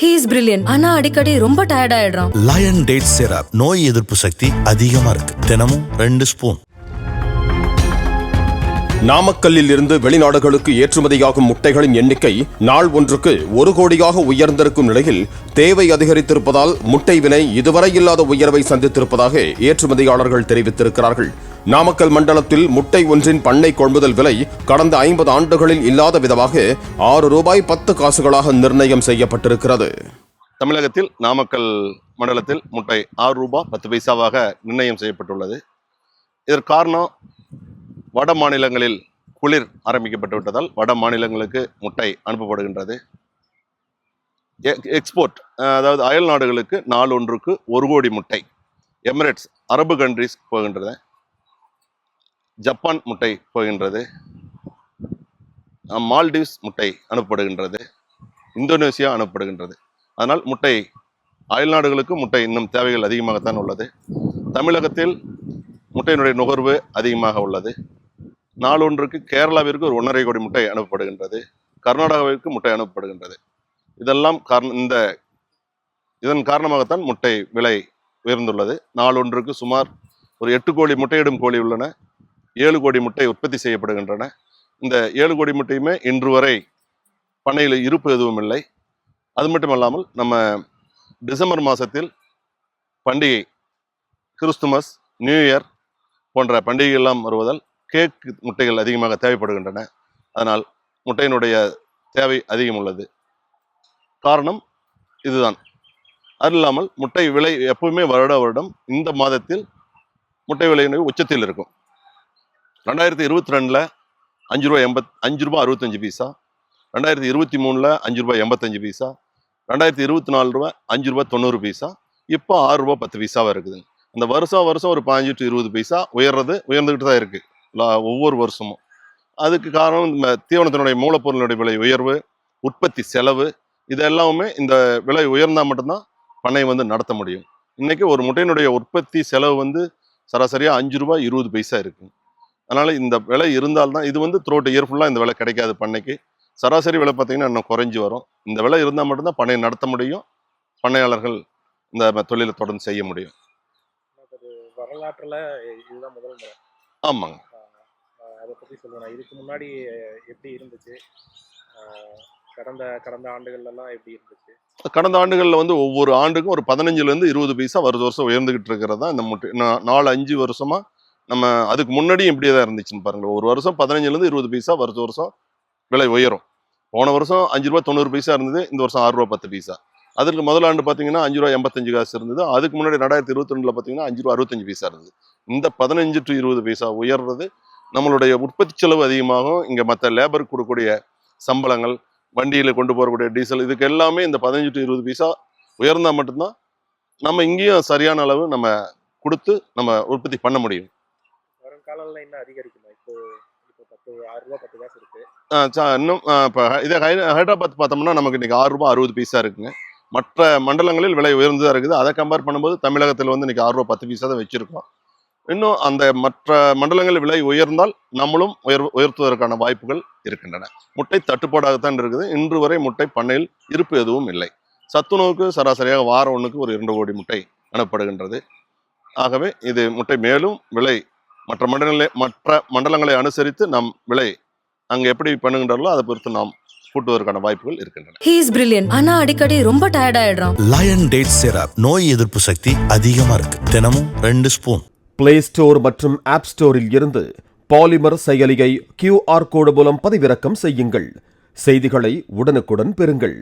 He is brilliant ஆனா அடிக்கடி ரொம்ப டயர்ட் ஆயிடுறான். லயன் டேட் சிரப் நோய் எதிர்ப்பு சக்தி அதிகமா இருக்கு. தினமும் ரெண்டு ஸ்பூன் நாமக்கல்லில் இருந்து வெளிநாடுகளுக்கு ஏற்றுமதியாகும் முட்டைகளின் எண்ணிக்கை நாள் ஒன்றுக்கு ஒரு கோடியாக உயர்ந்திருக்கும் நிலையில் தேவை அதிகரித்திருப்பதால் முட்டை விலை இதுவரை இல்லாத உயர்வை சந்தித்திருப்பதாக ஏற்றுமதியாளர்கள் தெரிவித்திருக்கிறார்கள். நாமக்கல் மண்டலத்தில் முட்டை ஒன்றின் பண்ணை கொள்முதல் விலை கடந்த ஐம்பது ஆண்டுகளில் இல்லாத விதமாக ஆறு ரூபாய் பத்து காசுகளாக நிர்ணயம் செய்யப்பட்டிருக்கிறது. தமிழகத்தில் நாமக்கல் மண்டலத்தில் முட்டை ஆறு ரூபாய் பத்து பைசாவாக நிர்ணயம் செய்யப்பட்டுள்ளது. இதற்கு காரணம் வட மாநிலங்களில் குளிர் ஆரம்பிக்கப்பட்டு விட்டதால் வட மாநிலங்களுக்கு முட்டை அனுப்பப்படுகின்றது. எக்ஸ்போர்ட் அதாவது அயல் நாடுகளுக்கு நாள் ஒன்றுக்கு ஒரு கோடி முட்டை. எமிரேட்ஸ் அரபு கண்ட்ரிஸ் போகின்றது ஜப்பான் முட்டை போகின்றது. மால்டீவ்ஸ் முட்டை அனுப்பப்படுகின்றது. இந்தோனேசியா அனுப்பப்படுகின்றது. அதனால் முட்டை அயல் நாடுகளுக்கு முட்டை இன்னும் தேவைகள் அதிகமாகத்தான் உள்ளது. தமிழகத்தில் முட்டையினுடைய நுகர்வு அதிகமாக உள்ளது. நாளொன்றுக்கு கேரளாவிற்கு ஒரு ஒன்றரை கோடி முட்டை அனுப்பப்படுகின்றது. கர்நாடகாவிற்கு முட்டை அனுப்பப்படுகின்றது. இதெல்லாம் காரண இந்த இதன் காரணமாகத்தான் முட்டை விலை உயர்ந்துள்ளது. நாளொன்றுக்கு சுமார் ஒரு எட்டு கோழி முட்டையிடும் கோழி உள்ளன. ஏழு கோடி முட்டை உற்பத்தி செய்யப்படுகின்றன. இந்த ஏழு கோடி முட்டையுமே இன்று வரை பண்ணையில் இருப்பு எதுவும் இல்லை. அது மட்டும் அல்லாமல் நம்ம டிசம்பர் மாதத்தில் பண்டிகை கிறிஸ்துமஸ் நியூ இயர் போன்ற பண்டிகைகள்லாம் வருவதால் கேக் முட்டைகள் அதிகமாக தேவைப்படுகின்றன. அதனால் முட்டையினுடைய தேவை அதிகம் உள்ளது. காரணம் இதுதான். அது இல்லாமல் முட்டை விலை எப்பவுமே வருட வருடம் இந்த மாதத்தில் முட்டை விலையினுடைய உச்சத்தில் இருக்கும். ரெண்டாயிரத்தி இருபத்தி ரெண்டில் அஞ்சு ரூபாய் எண்பத் அஞ்சு ரூபா அறுபத்தஞ்சு பைசா. ரெண்டாயிரத்தி இருபத்தி மூணில் அஞ்சு ரூபாய் எண்பத்தஞ்சு பைசா. ரெண்டாயிரத்தி இருபத்தி நாலு ரூபா அஞ்சு ரூபாய் தொண்ணூறு பைசா. இப்போ ஆறு ரூபா பத்து பைசாவாக இருக்குதுங்க அந்த வருஷம் வருஷம் ஒரு பாஞ்சு டு இருபது பைசா உயர்றது உயர்ந்துக்கிட்டு தான் இருக்குது லா- ஒவ்வொரு வருஷமும். அதுக்கு காரணம் இந்த தீவனத்தினுடைய மூலப்பொருளினுடைய விலை உயர்வு உற்பத்தி செலவு இது எல்லாமே இந்த விலை உயர்ந்தால் மட்டும்தான் பண்ணை வந்து நடத்த முடியும். இன்றைக்கி ஒரு முட்டையினுடைய உற்பத்தி செலவு வந்து சராசரியாக அஞ்சு ரூபாய் இருபது பைசா இருக்குது அதனால இந்த விலை இருந்தால்தான் இது வந்து த்ரோட் இயர் ஃபுல்லாக இந்த விலை கிடைக்காது பண்ணைக்கு. சராசரி விலை பார்த்தீங்கன்னா இன்னும் குறைஞ்சி வரும். இந்த விலை இருந்தால் மட்டும்தான் பண்ணையை நடத்த முடியும். பண்ணையாளர்கள் இந்த தொழிலை தொடர்ந்து செய்ய முடியும். வரலாற்றுல இதுதான் முதல் முறை. ஆமாங்க. அதை பத்தி சொல்லுவேன் இதுக்கு முன்னாடி எப்படி இருந்துச்சு? கடந்த கடந்த ஆண்டுகள்லாம் எப்படி இருந்துச்சு? கடந்த ஆண்டுகளில் வந்து ஒவ்வொரு ஆண்டுக்கும் ஒரு பதினஞ்சுலேருந்து இருபது பைசா வருஷ வருஷம் உயர்ந்துகிட்டு இருக்கிறது தான் இந்த முட்டை. நாலு அஞ்சு வருஷமா நம்ம அதுக்கு முன்னாடியும் இப்படியே தான் இருந்துச்சுன்னு பாருங்கள் ஒரு வருஷம் பதினஞ்சுலேருந்து இருபது பைசா வருஷ வருஷம் விலை உயரும். போன வருஷம் அஞ்சு ரூபா தொண்ணூறு பைசா இருந்தது இந்த வருஷம் ஆறு ரூபா பத்து பைசா. அதற்கு முதல் ஆண்டு பார்த்தீங்கன்னா அஞ்சு ரூபா எண்பத்தஞ்சு காசு இருந்தது. அதுக்கு முன்னாடி ரெண்டாயிரத்தி இருபத்தி ரெண்டில் பார்த்தீங்கன்னா அஞ்சு ரூபா அறுபத்தஞ்சு பைசா இருந்தது. இந்த பதினஞ்சு டு இருபது பைசா உயர்றது நம்மளுடைய உற்பத்தி செலவு அதிகமாகும் இங்கே மற்ற லேபருக்கு கொடுக்கக்கூடிய சம்பளங்கள் வண்டியில் கொண்டு போகக்கூடிய டீசல் இதுக்கு எல்லாமே இந்த பதினஞ்சு டு இருபது பைசா உயர்ந்தால் மட்டும்தான் நம்ம இங்கேயும் சரியான அளவு நம்ம கொடுத்து நம்ம உற்பத்தி பண்ண முடியும். இன்னும் அதிகரிக்குமா இப்போ ஆறு இன்னும் இப்போ இதே ஹை ஹைதராபாத் பார்த்தோம்னா நமக்கு இன்னைக்கு ஆறு ரூபாய் அறுபது பைசா இருக்குங்க. மற்ற மண்டலங்களில் விலை உயர்ந்ததாக இருக்குது. அதை கம்பேர் பண்ணும்போது தமிழகத்தில் வந்து இன்னைக்கு ஆறு ரூபாய் பத்து பைசா தான் வச்சிருக்கோம். இன்னும் அந்த மற்ற மண்டலங்களில் விலை உயர்ந்தால் நம்மளும் உயர் உயர்த்துவதற்கான வாய்ப்புகள் இருக்கின்றன. முட்டை தட்டுப்பாடாகத்தான் இருக்குது. இன்று வரை முட்டை பண்ணையில் இருப்பு எதுவும் இல்லை. சத்துணவுக்கு சராசரியாக வாரம் ஒன்றுக்கு ஒரு இரண்டு கோடி முட்டை அனுப்பப்படுகின்றது ஆகவே இது முட்டை மேலும் விலை மற்ற மண்டலங்களை மற்ற மண்டலங்களை அனுசரித்து நாம் விலை அங்கே எப்படி பண்ணுகின்றார்களோ அதை பொறுத்து நாம் கூட்டுவதற்கான வாய்ப்புகள் இருக்கின்றன. ஹீ இஸ் பிரில்லியன் ஆனா அடிக்கடி ரொம்ப டயர்ட் ஆயிடுறான். லயன் டேட் சிரப் நோய் எதிர்ப்பு சக்தி அதிகமா இருக்கு. தினமும் ரெண்டு ஸ்பூன் பிளே ஸ்டோர் மற்றும் ஆப் ஸ்டோரில் இருந்து பாலிமர் செயலியை கியூஆர் கோடு மூலம் பதிவிறக்கம் செய்யுங்கள். செய்திகளை உடனுக்குடன் பெறுங்கள்.